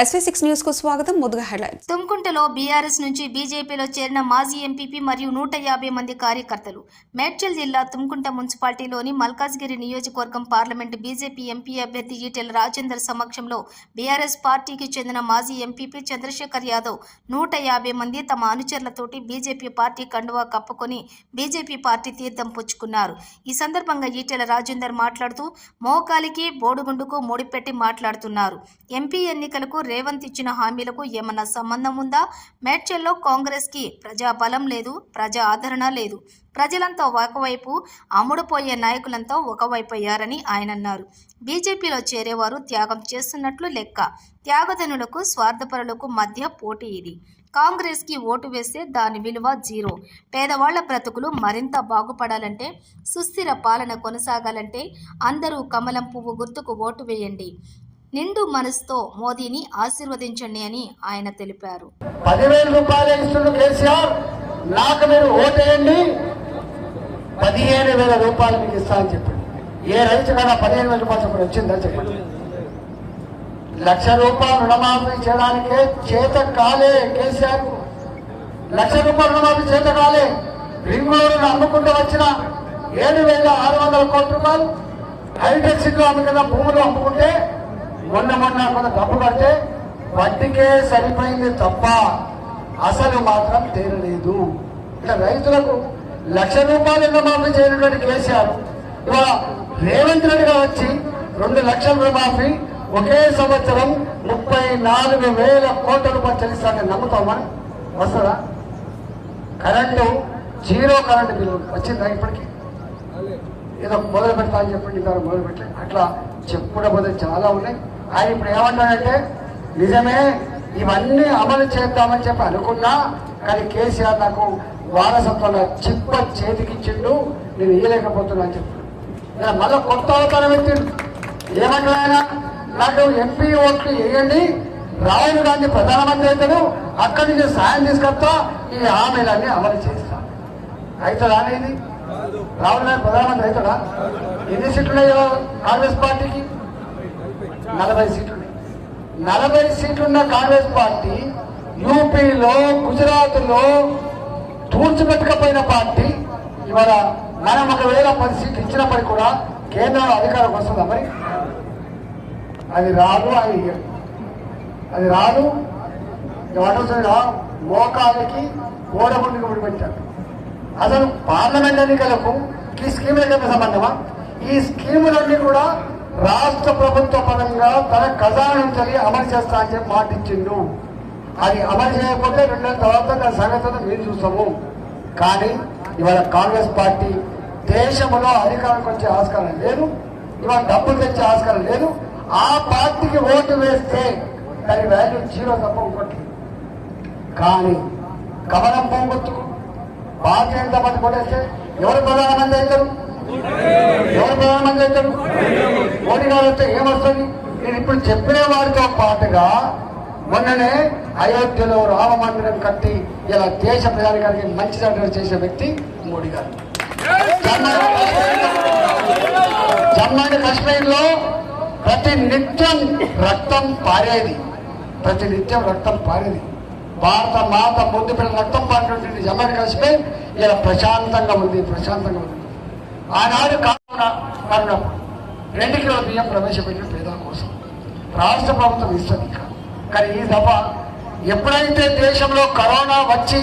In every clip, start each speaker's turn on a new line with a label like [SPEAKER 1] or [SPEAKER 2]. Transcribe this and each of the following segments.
[SPEAKER 1] SV six న్యూస్కు స్వాగతం. ముందుగా హెడ్లైన్స్
[SPEAKER 2] తుమ్కుంటలో బీఆర్ఎస్ నుంచి బీజేపీలో చేరిన మాజీ ఎంపీపీ మరియు నూట యాభై మంది కార్యకర్తలు మేడ్చల్ జిల్లా తుమ్కుంట మున్సిపాలిటీలోని మల్కాజ్గిరి నియోజకవర్గం పార్లమెంటు బీజేపీ ఎంపీ అభ్యర్థి ఈటెల రాజేందర్ సమక్షంలో బీఆర్ఎస్ పార్టీకి చెందిన మాజీ ఎంపీపీ చంద్రశేఖర్ యాదవ్ నూట యాభై మంది తమ అనుచరులతోటి బీజేపీ పార్టీ కండువా కప్పుకొని బీజేపీ పార్టీ తీర్థం పుచ్చుకున్నారు. ఈ సందర్భంగా ఈటెల రాజేందర్ మాట్లాడుతూ మోకాలికి బోడుగుండుకు ముడిపెట్టి మాట్లాడుతున్నారు. ఎంపీ ఎన్నికలకు రేవంత్ ఇచ్చిన హామీలకు ఏమన్నా సంబంధం ఉందా? మేడ్చల్లో కాంగ్రెస్కి ప్రజా బలం లేదు ప్రజా ఆదరణ లేదు. ప్రజలంతా ఒకవైపు అమ్ముడుపోయే నాయకులంతా ఒకవైపు అయ్యారని ఆయన అన్నారు. బీజేపీలో చేరేవారు త్యాగం చేస్తున్నట్లు లెక్క. త్యాగధనులకు స్వార్థపరులకు మధ్య పోటీ ఇది. కాంగ్రెస్కి ఓటు వేస్తే దాని విలువ జీరో. పేదవాళ్ళ బ్రతుకులు మరింత బాగుపడాలంటే సుస్థిర పాలన కొనసాగాలంటే అందరూ కమలం పువ్వు గుర్తుకు ఓటు వేయండి. నిండు మనసుతో మోదీని ఆశీర్వదించండి అని ఆయన తెలిపారు.
[SPEAKER 3] పదివేల రూపాయలు ఇస్తున్న కేసీఆర్ నాకు మీరు ఓటేయండి పదిహేను వేల రూపాయలు మీకు ఇస్తా అని చెప్పండి. ఏ రైతు కన్నా పదిహేను వేల రూపాయలు చెప్పండి వచ్చిందా చెప్పండి? లక్ష రూపాయలు రుణమాఫీ చేయడానికే చేత కాలే కేసీఆర్. లక్ష రూపాయలు రుణమాఫీ చేత కాలే. రింగ్ రోడ్డును అమ్ముకుంటూ వచ్చిన ఏడు వేల ఆరు వందల కోట్ల రూపాయలు హైటెక్ సిటీలో అమ్ముకున్న భూములు అమ్ముకుంటే మొన్న మొన్న కొంత డబ్బు కడితే వడ్డీకే సరిపోయింది తప్ప అసలు మాత్రం తేరలేదు ఇట్లా రైతులకు లక్ష రూపాయలు రుణమాఫీ చేయనటువంటి కేసీఆర్ ఇవాళ రేవంత్ రెడ్డిగా వచ్చి రెండు లక్షల రుణమాఫీ ఒకే సంవత్సరం ముప్పై నాలుగు వేల కోట్ల రూపాయలు చెల్లిస్తానని నమ్ముతామా? వస్తుందా? కరెంటు జీరో కరెంటు బిల్లు వచ్చిందా ఇప్పటికి? ఏదో మొదలు పెడతా అని చెప్పండి ఇంకా మొదలు పెట్టలేదు అట్లా చెప్పుకుంటే చాలా ఉన్నాయి. ఆయన ఇప్పుడు ఏమంటాడంటే నిజమే ఇవన్నీ అమలు చేద్దామని చెప్పి అనుకున్నా కానీ కేసీఆర్ నాకు వారసత్వంలో చిప్ప చేతికిచ్చిండు నేను ఇయ్యలేకపోతున్నా అని చెప్పాడు మళ్ళీ కొత్త అవతారం ఎత్తిండు. ఏమంటాడు ఆయన నాకు ఎంపీ ఓట్లు వేయండి రాహుల్ గాంధీ ప్రధానమంత్రి అవుతాడు అక్కడి నుంచి సాయం తీసుకొస్తా ఈ హామీలన్నీ అమలు చేస్తా. అవుతుందా అనేది రాహుల్ గాంధీ ప్రధానమంత్రి అవుతాడా ఎన్ని సీట్లు కాంగ్రెస్ పార్టీకి? నలభై సీట్లు. నలభై సీట్లున్న కాంగ్రెస్ పార్టీ యూపీలో గుజరాత్లో తూర్చిపెట్టకపోయిన పార్టీ. ఇవాళ మనం ఒకవేళ పది సీట్లు ఇచ్చినప్పటికీ కూడా కేంద్రంలో అధికారం వస్తుందా మరి? అది రాదు అది అది రాదు. ఏమంటుందా మోకాలకి ఓడగుండికి ముడిపెట్టారు అసలు పార్లమెంట్ ఎన్నికలకు ఈ స్కీములకు ఏమైనా సంబంధమా? ఈ స్కీములన్నీ కూడా రాష్ట్ర ప్రభుత్వ పరంగా తన ఖజానా నుంచి అమలు చేస్తా అని చెప్పి మాట ఇచ్చిండు. అది అమలు చేయకపోతే రెండు నెలల తర్వాత దాని సంగతి మీరు చూస్తాము. కానీ ఇవాళ కాంగ్రెస్ పార్టీ దేశంలో అధికారానికి వచ్చే ఆస్కారం లేదు. ఇవాళ డబ్బులు తెచ్చే ఆస్కారం లేదు. ఆ పార్టీకి ఓటు వేస్తే దాని వాల్యూ జీరో తప్ప ఇంకోటి కానీ కమలం పోగొట్టుకు. భారతీయ జనతా పార్టీ కొట్టేస్తే ఎవరు ప్రధానమంత్రి అవుతారు? ఎవరు మోడీ గారు వస్తే ఏమొస్తుంది? నేను ఇప్పుడు చెప్పిన వారితో పాటుగా మొన్ననే అయోధ్యలో రామ మందిరం కట్టి ఇలా దేశ ప్రజానికానికి మంచి సంఘటన చేసే వ్యక్తి మోడీ గారు. జమ్మూ అండ్ కాశ్మీర్లో ప్రతి నిత్యం రక్తం పారేది. ప్రతి నిత్యం రక్తం పారేది. భారత మాత ముందు పిల్లల రక్తం పారినటువంటి జమ్మూ అండ్ కాశ్మీర్ ఇలా ప్రశాంతంగా ఉంది ప్రశాంతంగా ఉంది. ఆనాడు కావున కరోనా రెండు కిలో బియ్యం ప్రవేశపెట్టిన పేదల కోసం రాష్ట్ర ప్రభుత్వం ఇస్తుంది కానీ ఈ దఫ ఎప్పుడైతే దేశంలో కరోనా వచ్చి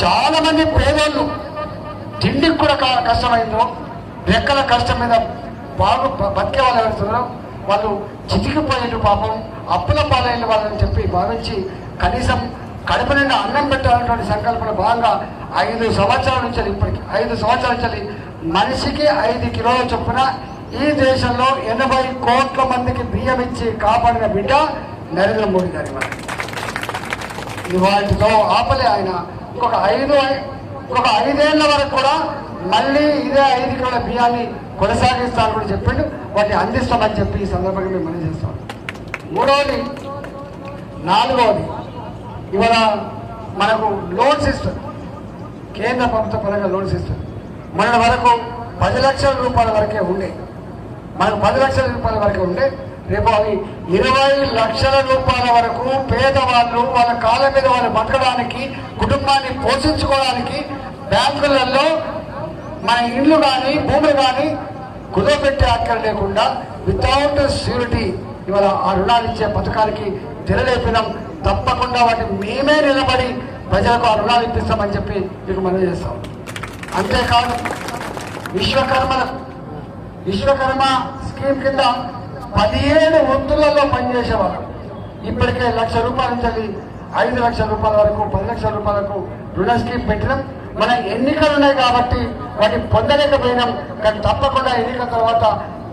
[SPEAKER 3] చాలా మంది పేదోళ్ళు తిండికి కూడా క- కష్టమైందో రెక్కల కష్టం మీద బాగు బతికే వాళ్ళు ఎవరుతున్నారో వాళ్ళు చితికిపోయిన పాపం అప్పుల పాలైన వాళ్ళని చెప్పి భావించి కనీసం కడుపు నిండా అన్నం పెట్టాలన్నటువంటి సంకల్పన భాగంగా ఐదు సంవత్సరాల నుంచి ఇప్పటికి ఐదు సంవత్సరాల నుంచి మనిషికి ఐదు కిలోల చొప్పున ఈ దేశంలో ఎనభై కోట్ల మందికి బియ్యం ఇచ్చి కాపాడిన బిడ్డ నరేంద్ర మోడీ గారి వారు వాటితో ఆపలే ఆయన. ఇంకొక ఐదు ఒక ఐదేళ్ళ వరకు కూడా మళ్ళీ ఇదే ఐదు కిలోల బియ్యాన్ని కొనసాగిస్తాను కూడా చెప్పిండు. వాటిని అందిస్తామని చెప్పి ఈ సందర్భంగా మేము మనం చేస్తాం. మూడవది నాలుగవది ఇవాళ మనకు లోన్స్ ఇస్తుంది కేంద్ర ప్రభుత్వ పరంగా లోన్స్ ఇస్తుంది మన వరకు పది లక్షల రూపాయల వరకే ఉండే. మనకు పది లక్షల రూపాయల వరకే ఉండే. రేపు అవి ఇరవై లక్షల రూపాయల వరకు పేదవాళ్ళు వాళ్ళ కాళ్ళ మీద వాళ్ళు బతకడానికి కుటుంబాన్ని పోషించుకోవడానికి బ్యాంకులలో మన ఇండ్లు కానీ భూములు కానీ కుదరబెట్టే అక్కర లేకుండా వితౌట్ ష్యూరిటీ ఇవాళ ఆ రుణాలు ఇచ్చే పథకానికి తెరలేపినాం. తప్పకుండా వాటిని మేమే నిలబడి ప్రజలకు ఆ రుణాలు ఇప్పిస్తామని చెప్పి మీకు మనం చేస్తాం అంతేకాదు విశ్వకర్మ విశ్వకర్మ స్కీమ్ కింద పదిహేను వంతులలో పనిచేసేవారు ఇప్పటికే లక్ష రూపాయల నుంచి ఐదు లక్షల రూపాయల వరకు పది లక్షల రూపాయలకు రుణ స్కీమ్ పెట్టడం మన ఎన్నికలు ఉన్నాయి కాబట్టి వాటిని పొందలేకపోయినాం. కానీ తప్పకుండా ఎన్నికల తర్వాత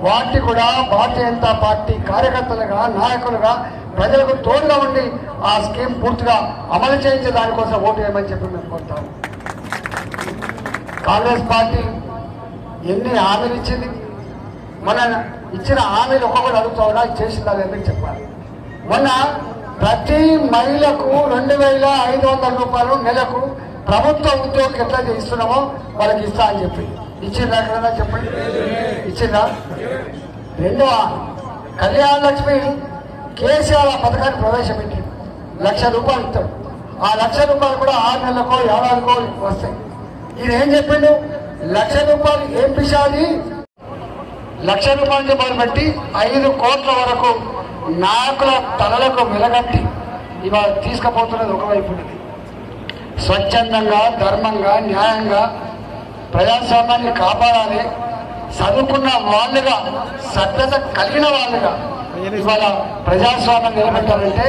[SPEAKER 3] వాటి కూడా భారతీయ జనతా పార్టీ కార్యకర్తలుగా నాయకులుగా ప్రజలకు తోడుగా ఉండి ఆ స్కీమ్ పూర్తిగా అమలు చేయించే దానికోసం ఓటు వేయమని చెప్పి మేము కోరుతాము. కాంగ్రెస్ పార్టీ ఎన్ని హామీలు ఇచ్చింది? మన ఇచ్చిన హామీలు ఒక్కొక్కటి అడుగుతా చేసిందా లేదని చెప్పాలి. మొన్న ప్రతి మహిళకు రెండు వేల ఐదు వందల రూపాయలు నెలకు ప్రభుత్వ ఉద్యోగం ఎట్లా ఇస్తున్నామో వాళ్ళకి ఇస్తా అని చెప్పి. ఇచ్చిందా ఎక్కడన్నా చెప్పండి. ఇచ్చిందా? రెండవ కళ్యాణ లక్ష్మి కేసీఆర్ ఆ పథకాన్ని ప్రవేశపెట్టింది. లక్ష రూపాయలు ఇస్తాడు ఆ లక్ష రూపాయలు కూడా ఆరు నెలలకో ఏడాదికో వస్తాయి. ఈయన ఏం చెప్పిండు లక్ష రూపాయలు ఏం పిశాది? లక్ష రూపాయల చెప్పాలి బట్టి ఐదు కోట్ల వరకు నాకుల తలలకు వెలగట్టి ఇవాళ తీసుకుపోతున్నది ఒకవైపు ఉన్నది. స్వచ్ఛందంగా ధర్మంగా న్యాయంగా ప్రజాస్వామ్యాన్ని కాపాడాలి. చదువుకున్న వాళ్ళుగా సభ్యత కలిగిన వాళ్ళుగా ఇవాళ ప్రజాస్వామ్యం నిలబెట్టాలంటే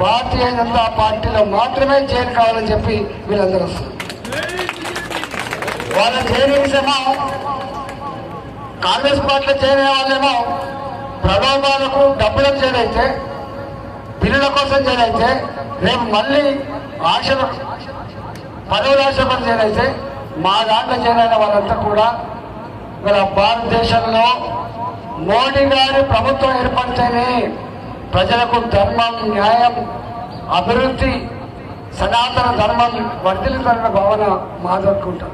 [SPEAKER 3] భారతీయ జనతా పార్టీలో మాత్రమే చేరు కావాలని చెప్పి వీళ్ళందరూ వస్తారు. వాళ్ళ చేరేసేమో కాంగ్రెస్ పార్టీలో చేరే వాళ్ళేమో ప్రలోభాలకు డబ్బులకు చేరైతే బిల్లుల కోసం చేరైతే రేపు మళ్ళీ ఆశలు పదవుల ఆశపడి చేరైతే మా దాంట్లో చేరైన వాళ్ళంతా కూడా మన భారతదేశంలో మోడీ గారి ప్రభుత్వం ఏర్పడితేనే ప్రజలకు ధర్మం న్యాయం అభివృద్ధి సనాతన ధర్మం వర్ధిల్లుతున్న భావన మాదనుకుంటాం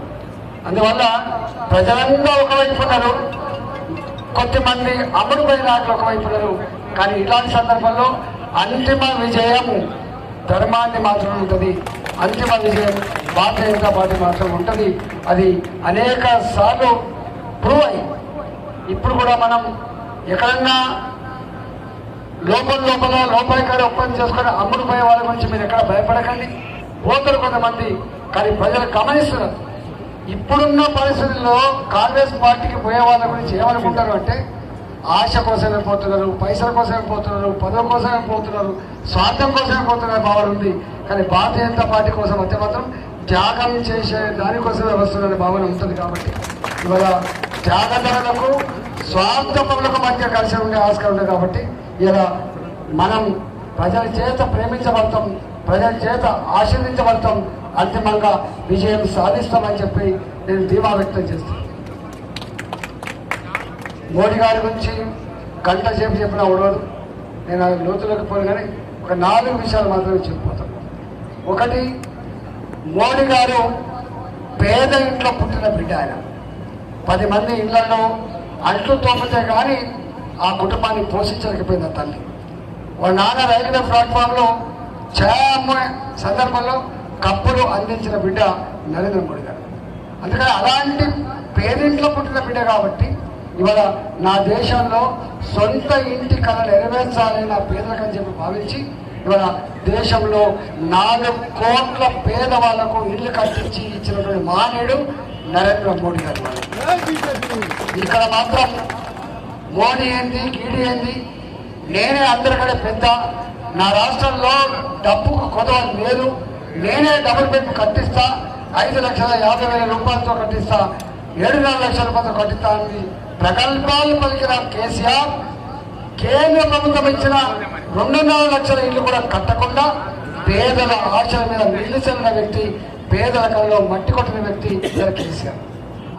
[SPEAKER 3] అందువల్ల ప్రజలంతా ఒకవైపు ఉన్నారు కొంతమంది అమ్ముడుపోయిన నాయకులు ఒకవైపు ఉన్నారు కానీ ఇలాంటి సందర్భంలో అంతిమ విజయం ధర్మాన్ని మాత్రం ఉంటుంది. అంతిమ విజయం భారతీయ జనతా పార్టీ మాత్రం ఉంటుంది. అది అనేక సార్లు ప్రూవ్ అయ్యి ఇప్పుడు కూడా మనం ఎక్కడన్నా లోపల లోపల లోపలికాడ ఒప్పందం చేసుకుని అమ్ముడు పోయే వాళ్ళ గురించి మీరు ఎక్కడ భయపడకండి. పోతారు కొంతమంది. కానీ ప్రజలు గమనిస్తున్నారు. ఇప్పుడున్న పరిస్థితుల్లో కాంగ్రెస్ పార్టీకి పోయే వాళ్ళ గురించి ఏమనుకుంటారు అంటే ఆశ కోసమే పోతున్నారు పైసల కోసమే పోతున్నారు పదవి కోసమే పోతున్నారు స్వార్థం కోసమే పోతున్నారు భావన ఉంది. కానీ భారతీయ జనతా పార్టీ కోసం అయితే మాత్రం త్యాగం చేసే దానికోసమే వస్తుందనే భావన ఉంటుంది కాబట్టి ఇవాళ స్వార్థ పనులకు మధ్య కలిసి ఉండే ఆస్కారం ఉంది కాబట్టి ఇలా మనం ప్రజల చేత ప్రేమించబడతాం ప్రజల చేత ఆశీర్దించబడతాం అంతిమంగా విజయం సాధిస్తామని చెప్పి నేను ధీమా వ్యక్తం చేస్తాను మోడీ గారి గురించి గంట సేపు చెప్పిన ఉండదు నేను అది లోతులకు పోను కానీ ఒక నాలుగు విషయాలు మాత్రమే చెప్పిపోతాను ఒకటి మోడీ గారు పేద ఇంట్లో పుట్టిన బిడ్డ ఆయన. పది మంది ఇళ్ళలో అంట్లు తోపితే కానీ ఆ కుటుంబాన్ని పోషించలేకపోయింది తల్లి. వాళ్ళ నాన్న రైల్వే ప్లాట్ఫామ్లో చాలా సందర్భంలో కప్పలు అందించిన బిడ్డ నరేంద్ర మోడీ గారు. అందుకని అలాంటి పేరింట్లో పుట్టిన బిడ్డ కాబట్టి ఇవాళ నా దేశంలో సొంత ఇంటి కళ నెరవేర్చాలి నా పేదలకని చెప్పి భావించి ఇవాళ దేశంలో నాలుగు కోట్ల పేదవాళ్ళకు ఇల్లు కట్టించి ఇచ్చినటువంటి మానేడు నరేంద్ర మోడీ గారు ఇక్కడ మాత్రం మోడీ ఏంది గీడి ఏంది? నేనే అందరికంటే పెద్ద. నా రాష్ట్రంలో డబ్బుకు కొదవ లేదు. నేనే డబుల్ బెడ్ కట్టిస్తా ఐదు లక్షల యాభై వేల రూపాయలతో కట్టిస్తా ఏడున్నర లక్షల రూపాయలతో కట్టిస్తా అని ప్రగల్భాలు పలికిన కేసీఆర్ కేంద్ర ప్రభుత్వం ఇచ్చిన రెండున్నర లక్షల ఇల్లు కూడా కట్టకుండా పేదల ఆశల మీద నిలిచిన వ్యక్తి పేదల కళలో మట్టి కొట్టిన వ్యక్తి ఇద్దరు కేసీఆర్.